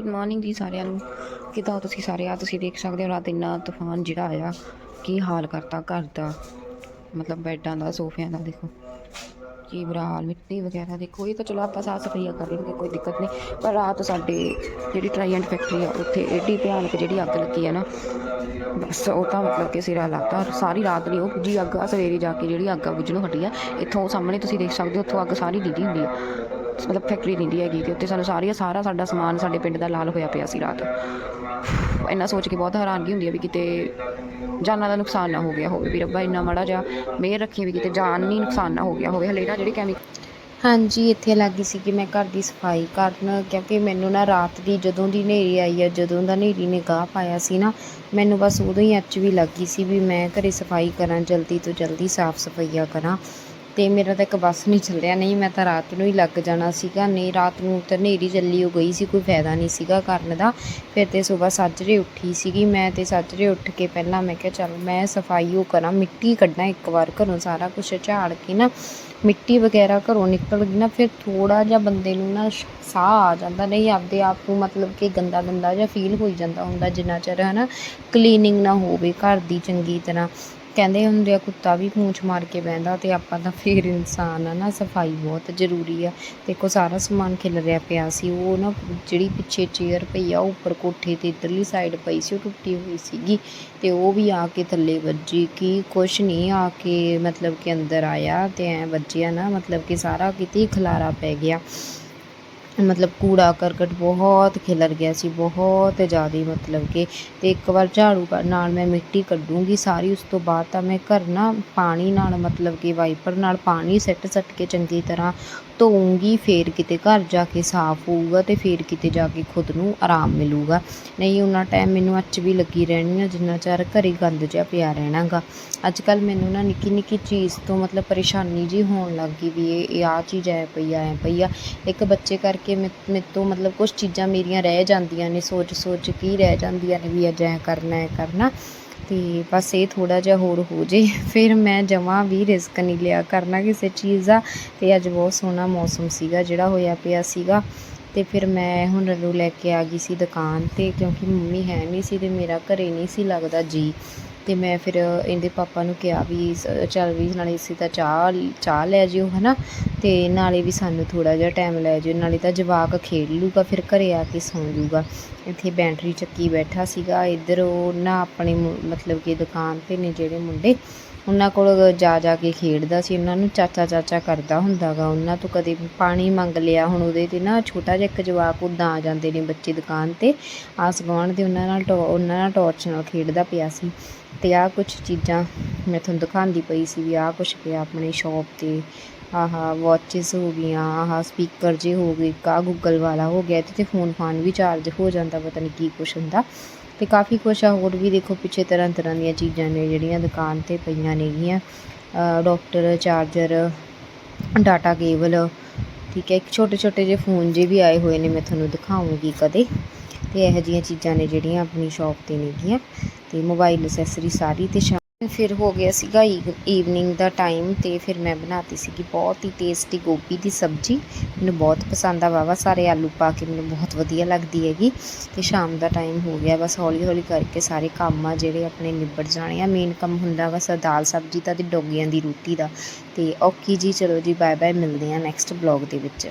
Good morning ਜੀ ਸਾਰਿਆਂ ਨੂੰ। ਕਿੱਦਾਂ ਤੁਸੀਂ ਸਾਰੇ? ਆ ਤੁਸੀਂ ਦੇਖ ਸਕਦੇ ਹੋ ਰਾਤ ਇੰਨਾ ਤੂਫਾਨ ਜਿਹੜਾ ਆਇਆ। ਕੀ ਹਾਲ ਕਰਤਾ ਘਰ ਦਾ? ਮਤਲਬ ਬੈੱਡਾਂ ਦਾ, ਸੋਫਿਆਂ ਦਾ, ਦੇਖੋ। ਕੀ ਬੁਰਾ ਮਿੱਟੀ ਵਗੈਰਾ ਦੇਖੋ ਇਹ ਤਾਂ ਚਲੋ ਆਪਾਂ ਸਾਫ਼ ਸਫਾਈਆਂ ਕਰ ਲਾਂਗੇ ਕੋਈ ਦਿੱਕਤ ਨਹੀਂ। ਪਰ ਰਾਤ ਸਾਡੇ ਜਿਹੜੀ ਟਰਾਈਐਂਟ ਫੈਕਟਰੀ ਆ, ਉੱਥੇ ਏਡੀ ਭਿਆਨਕ ਜਿਹੜੀ ਅੱਗ ਲੱਗੀ ਆ ਨਾ, ਬਸ ਉਹ ਤਾਂ ਮਤਲਬ ਕਿ ਸਿਰਾ ਲਾਤਾ। ਸਾਰੀ ਰਾਤ ਨਹੀਂ ਉਹ ਜੀ ਅੱਗ ਆ ਸਵੇਰੇ ਜਾ ਕੇ ਜਿਹੜੀ ਅੱਗ ਆ ਬੁਝਣੋਂ ਹਟੀ ਆ। ਇੱਥੋਂ ਸਾਹਮਣੇ ਤੁਸੀਂ ਦੇਖ ਸਕਦੇ ਹੋ, ਉੱਥੋਂ ਅੱਗ ਸਾਰੀ ਦਿਖਦੀ ਹੁੰਦੀ ਆ। ਮਤਲਬ ਫੈਕਟਰੀ ਦਿੰਦੀ ਹੈਗੀ ਤੇ ਉੱਤੇ ਸਾਨੂੰ ਸਾਰੀ ਸਾਰਾ ਸਾਡਾ ਸਮਾਨ ਸਾਡੇ ਪਿੰਡ ਦਾ ਲਾਲ ਹੋਇਆ ਪਿਆ ਸੀ ਰਾਤ। ਇੰਨਾ ਸੋਚ ਕੇ ਬਹੁਤ ਹੈਰਾਨਗੀ ਹੁੰਦੀ ਹੈ ਵੀ ਕਿਤੇ ਜਾਨਾਂ ਦਾ ਨੁਕਸਾਨ ਨਾ ਹੋ ਗਿਆ ਹੋਵੇ। ਵੀ ਰੱਬਾ ਇੰਨਾ ਮਾੜਾ ਜਿਹਾ ਮਿਹਰ ਰੱਖੀ ਵੀ ਕਿਤੇ ਜਾਨ ਨਹੀਂ ਨੁਕਸਾਨ ਨਾ ਹੋ ਗਿਆ ਹੋਵੇ। ਹਲੇ ਨਾ ਜਿਹੜੇ ਕੈਮੀਕਲ ਹਾਂਜੀ, ਇੱਥੇ ਲੱਗੀ ਸੀ ਕਿ ਮੈਂ ਘਰ ਦੀ ਸਫ਼ਾਈ ਕਰਨ, ਕਿਉਂਕਿ ਮੈਨੂੰ ਨਾ ਰਾਤ ਦੀ ਜਦੋਂ ਦੀ ਹਨੇਰੀ ਆਈ ਆ, ਜਦੋਂ ਦਾ ਹਨੇਰੀ ਨੇ ਗਾਹ ਪਾਇਆ ਸੀ ਨਾ, ਮੈਨੂੰ ਬਸ ਉਦੋਂ ਹੀ ਅੱਚ ਵੀ ਲੱਗੀ ਸੀ ਵੀ ਮੈਂ ਘਰੇ ਸਫ਼ਾਈ ਕਰਾਂ, ਜਲਦੀ ਤੋਂ ਜਲਦੀ ਸਾਫ਼ ਸਫਾਈਆ ਕਰਾਂ। ਤੇ ਮੇਰਾ ਤਾਂ ਇੱਕ ਬੱਸ ਨਹੀਂ ਚੱਲਿਆ, ਨਹੀਂ ਮੈਂ ਤਾਂ ਰਾਤ ਨੂੰ ਹੀ ਲੱਗ ਜਾਣਾ ਸੀਗਾ, ਨਹੀਂ ਰਾਤ ਨੂੰ ਤਾਂ ਹਨੇਰੀ ਚੱਲੀ ਹੋ ਗਈ ਸੀ, ਕੋਈ ਫਾਇਦਾ ਨਹੀਂ ਸੀਗਾ ਕਰਨ ਦਾ। ਫਿਰ ਤੇ ਸਵੇਰ ਸਾਜਰੇ ਉੱਠੀ ਸੀਗੀ ਮੈਂ ਤੇ ਸਾਜਰੇ ਉੱਠ ਕੇ ਪਹਿਲਾਂ ਮੈਂ ਕਿਹਾ, ਚੱਲ ਮੈਂ ਸਫ਼ਾਈ ਉਹ ਕਰਾਂ, ਮਿੱਟੀ ਕੱਢਾਂ ਇੱਕ ਵਾਰ ਘਰੋਂ ਸਾਰਾ ਕੁਝ ਝਾੜ ਕੇ ਨਾ, ਮਿੱਟੀ ਵਗੈਰਾ ਘਰੋਂ ਨਿਕਲ ਗਈ ਨਾ, ਫਿਰ ਥੋੜਾ ਜਿਹਾ ਬੰਦੇ ਨੂੰ ਨਾ ਸਾਹ ਆ ਜਾਂਦਾ, ਨਹੀਂ ਆਪਦੇ ਆਪ ਨੂੰ ਮਤਲਬ ਕਿ ਗੰਦਾ ਗੰਦਾ ਜਿਹਾ ਫੀਲ ਹੋਈ ਜਾਂਦਾ ਹੁੰਦਾ ਜਿੰਨਾ ਚਿਰ ਹਨਾ ਕਲੀਨਿੰਗ ਨਾ ਹੋਵੇ, ਘਰ ਦੀ ਚੰਗੀ ਤਰ੍ਹਾਂ। ਕਹਿੰਦੇ ਹੁੰਦੇ ਆ, ਕੁੱਤਾ ਵੀ ਪੂੰਛ ਮਾਰ ਕੇ ਬਹਿੰਦਾ ਤੇ ਆਪਾਂ ਤਾਂ ਫਿਰ ਇਨਸਾਨ ਆ ਨਾ, ਸਫ਼ਾਈ ਬਹੁਤ ਜ਼ਰੂਰੀ ਆ। ਦੇਖੋ, ਸਾਰਾ ਸਮਾਨ ਖਿਲ ਰਿਹਾ ਪਿਆ ਸੀ, ਉਹ ਨਾ ਜਿਹੜੀ ਪਿੱਛੇ ਚੇਅਰ ਪਈ ਆ, ਉਹ ਉੱਪਰ ਕੋਠੇ ਤੇ ਇਧਰਲੀ ਸਾਈਡ ਪਈ ਸੀ, ਉਹ ਟੁੱਟੀ ਹੋਈ ਸੀਗੀ ਤੇ ਉਹ ਵੀ ਆ ਕੇ ਥੱਲੇ ਵੱਜੀ ਕਿ ਕੁਛ ਨਹੀਂ, ਆ ਕੇ ਮਤਲਬ ਕਿ ਅੰਦਰ ਆਇਆ ਤੇ ਐ ਵੱਜਿਆ ਨਾ, ਮਤਲਬ ਕਿ ਸਾਰਾ ਕਿਤੇ ਹੀ ਖਲਾਰਾ ਪੈ ਗਿਆ। ਮਤਲਬ ਕੂੜਾ ਕਰਕਟ ਬਹੁਤ ਖਿਲਰ ਗਿਆ ਸੀ, ਬਹੁਤ ਜ਼ਿਆਦਾ ਮਤਲਬ ਕਿ ਅਤੇ ਇੱਕ ਵਾਰ ਝਾੜੂ ਨਾਲ ਮੈਂ ਮਿੱਟੀ ਕੱਢੂੰਗੀ ਸਾਰੀ, ਉਸ ਤੋਂ ਬਾਅਦ ਤਾਂ ਮੈਂ ਘਰ ਨਾ ਪਾਣੀ ਨਾਲ ਮਤਲਬ ਕਿ ਵਾਈਪਰ ਨਾਲ ਪਾਣੀ ਸੱਟ ਸੱਟ ਕੇ ਚੰਗੀ ਤਰ੍ਹਾਂ ਧੋਊਂਗੀ, ਫੇਰ ਕਿਤੇ ਘਰ ਜਾ ਕੇ ਸਾਫ਼ ਹੋਊਗਾ ਤੇ ਫੇਰ ਕਿਤੇ ਜਾ ਕੇ ਖੁਦ ਨੂੰ ਆਰਾਮ ਮਿਲੂਗਾ। ਨਹੀਂ ਉਹਨਾਂ ਟਾਈਮ ਮੈਨੂੰ ਅੱਚ ਵੀ ਲੱਗੀ ਰਹਿਣੀ ਆ, ਜਿੰਨਾ ਚਿਰ ਘਰੇ ਗੰਦ ਜਿਹਾ ਪਿਆ ਰਹਿਣਾਗਾ। ਅੱਜ ਕੱਲ ਮੈਨੂੰ ਨਾ ਨਿੱਕੀ ਨਿੱਕੀ ਚੀਜ਼ ਤੋਂ ਮਤਲਬ ਪਰੇਸ਼ਾਨੀ ਜੀ ਹੋਣ ਲੱਗ ਗਈ ਵੀ ਇਹ ਇਹ ਆ ਚੀਜ਼ ਐ ਪਈ ਆ, ਐ ਪਈ ਆ। ਇੱਕ ਬੱਚੇ ਕਰਕੇ ਮੇਰੇ ਤੋਂ ਮਤਲਬ ਕੁਝ ਚੀਜ਼ਾਂ ਮੇਰੀਆਂ ਰਹਿ ਜਾਂਦੀਆਂ ਨੇ ਸੋਚ ਸੋਚ ਕੀ ਰਹਿ ਜਾਂਦੀਆਂ ਨੇ ਵੀ ਅੱਜ ਐ ਕਰਨਾ ਐ ਕਰਨਾ। ਤੇ ਬਸ ਇਹ ਥੋੜਾ ਜਿਹਾ ਹੋਰ ਹੋ ਜੇ। ਫਿਰ ਮੈਂ ਜਮਾਂ ਵੀ ਰਿਸਕ ਨਹੀਂ ਲਿਆ ਕਰਨਾ ਕਿਸੇ ਚੀਜ਼ ਦਾ। ਤੇ ਅੱਜ ਬਹੁਤ ਸੋਹਣਾ ਮੌਸਮ ਸੀਗਾ, ਜਿਹੜਾ ਹੋਇਆ ਪਿਆ ਸੀਗਾ। ਤੇ ਫਿਰ ਮੈਂ ਹੁਣ ਨੂੰ ਲੈ ਕੇ ਆ ਗਈ ਸੀ ਦੁਕਾਨ ਤੇ, ਕਿਉਂਕਿ ਮੰਮੀ ਹੈ ਨਹੀਂ ਸੀ ਤੇ ਮੇਰਾ ਘਰੇ ਨਹੀਂ ਸੀ ਲੱਗਦਾ ਜੀ। ਤੇ ਮੈਂ ਫਿਰ ਇਹਦੇ ਪਾਪਾ ਨੂੰ ਕਿਹਾ ਵੀ ਸ- ਚੱਲ ਵੀ ਨਾਲੇ ਅਸੀਂ ਤਾਂ ਚਾਹ ਚਾਹ ਲੈ ਜਿਓ, ਹਨਾ? ਤੇ ਨਾਲੇ ਵੀ ਸਾਨੂੰ ਥੋੜਾ ਜਿਹਾ ਟਾਈਮ ਲੈ ਜਿਓ, ਨਾਲੇ ਤਾਂ ਜਵਾਕ ਖੇਡ ਲੂਗਾ, ਫਿਰ ਘਰੇ ਆ ਕੇ ਸੌਂ ਜੂਗਾ। ਇੱਥੇ ਬੈਂਟਰੀ ਚੱਕੀ ਬੈਠਾ ਸੀਗਾ, ਇੱਧਰ ਉਹ ਨਾ ਆਪਣੇ ਮਤਲਬ ਕਿ ਦੁਕਾਨ ਤੇ ਨੇ ਜਿਹੜੇ ਮੁੰਡੇ, ਉਹਨਾਂ ਕੋਲ ਜਾ ਜਾ ਕੇ ਖੇਡਦਾ ਸੀ। ਉਹਨਾਂ ਨੂੰ ਚਾਚਾ ਚਾਚਾ ਕਰਦਾ ਹੁੰਦਾਗਾ। ਉਹਨਾਂ ਤੋਂ ਕਦੇ ਪਾਣੀ ਮੰਗ ਲਿਆ, ਹੁਣ ਉਹਦੇ ਤੇ ਨਾ ਛੋਟਾ ਜਿਹਾ ਇੱਕ ਜਵਾਕ ਉੱਦਾਂ ਆ ਜਾਂਦੇ ਨੇ ਬੱਚੇ ਦੁਕਾਨ ਤੇ, ਆਸ ਗੁਆਂਢ ਦੇ, ਉਹਨਾਂ ਨਾਲ ਟੋ- ਉਹਨਾਂ ਨਾਲ ਟਾਰਚ ਨਾਲ ਖੇਡਦਾ ਪਿਆ ਸੀ। ਤੇ ਆਹ ਕੁਝ ਚੀਜ਼ਾਂ ਮੈਂ ਤੁਹਾਨੂੰ ਦਿਖਾਉਂਦੀ ਪਈ ਸੀ ਵੀ ਆਹ ਕੁਝ ਪਿਆ ਆਪਣੇ ਸ਼ਾਪ ਤੇ। ਆਹ ਵਾਚਿਸ ਹੋ ਗਈਆਂ ਆਹ ਸਪੀਕਰ ਜੇ ਹੋ ਗਏ ਕਾ ਗੂਗਲ ਵਾਲਾ ਹੋ ਗਿਆ ਇਹਦੇ ਤੇ ਫੋਨ ਫਾਨ ਵੀ ਚਾਰਜ ਹੋ ਜਾਂਦਾ ਪਤਾ ਨਹੀਂ ਕੀ ਕੁਛ ਹੁੰਦਾ। ਤੇ ਕਾਫੀ ਕੁਛ ਆ ਹੋਰ ਵੀ ਦੇਖੋ ਪਿੱਛੇ ਤਰ੍ਹਾਂ ਤਰ੍ਹਾਂ ਦੀਆਂ ਚੀਜ਼ਾਂ ਨੇ ਜਿਹੜੀਆਂ ਦੁਕਾਨ ਤੇ ਪਈਆਂ ਨੇਗੀਆਂ। ਅ, ਡਾਕਟਰ ਚਾਰਜਰ ਡਾਟਾ ਕੇਬਲ ਠੀਕ ਹੈ ਇੱਕ ਛੋਟੇ ਛੋਟੇ ਜਿਹੇ ਫੋਨ ਜੇ ਵੀ ਆਏ ਹੋਏ ਨੇ ਮੈਂ ਤੁਹਾਨੂੰ ਦਿਖਾਉਂਗੀ ਕਦੇ। ਤੇ ਇਹੋ ਜਿਹੀਆਂ ਚੀਜ਼ਾਂ ਨੇ ਜਿਹੜੀਆਂ ਆਪਣੀ ਸ਼ਾਪ ਤੇ ਨੇਗੀਆਂ ਤੇ ਮੋਬਾਈਲ ਅਸੈਸਰੀ ਸਾਰੀ ਤੇ ਸ਼ਾਮ ਫਿਰ ਹੋ ਗਿਆ ਸੀਗਾ ਈਵਨਿੰਗ ਦਾ ਟਾਈਮ ਤੇ ਫਿਰ ਮੈਂ ਬਣਾਤੀ ਸੀਗੀ ਬਹੁਤ ਹੀ ਟੇਸਟੀ ਗੋਭੀ ਦੀ ਸਬਜ਼ੀ। ਮੈਨੂੰ ਬਹੁਤ ਪਸੰਦ ਆ ਵਾਵਾ ਸਾਰੇ ਆਲੂ ਪਾ ਕੇ ਮੈਨੂੰ ਬਹੁਤ ਵਧੀਆ ਲੱਗਦੀ ਹੈਗੀ। ਤੇ ਸ਼ਾਮ ਦਾ ਟਾਈਮ ਹੋ ਗਿਆ ਬਸ ਹੌਲੀ ਹੌਲੀ ਕਰਕੇ ਸਾਰੇ ਕੰਮ ਆ ਜਿਹੜੇ ਆਪਣੇ ਨਿਬੜ ਜਾਣੇ ਆ। ਮੇਨ ਕੰਮ ਹੁੰਦਾ ਬਸ ਦਾਲ ਸਬਜ਼ੀ ਦਾ ਤੇ ਡੋਗਿਆਂ ਦੀ ਰੋਟੀ ਦਾ। ਤੇ ਓਕੇ ਜੀ ਚਲੋ ਜੀ ਬਾਏ ਬਾਏ ਮਿਲਦੇ ਆ ਨੈਕਸਟ ਬਲੌਗ ਦੇ ਵਿੱਚ।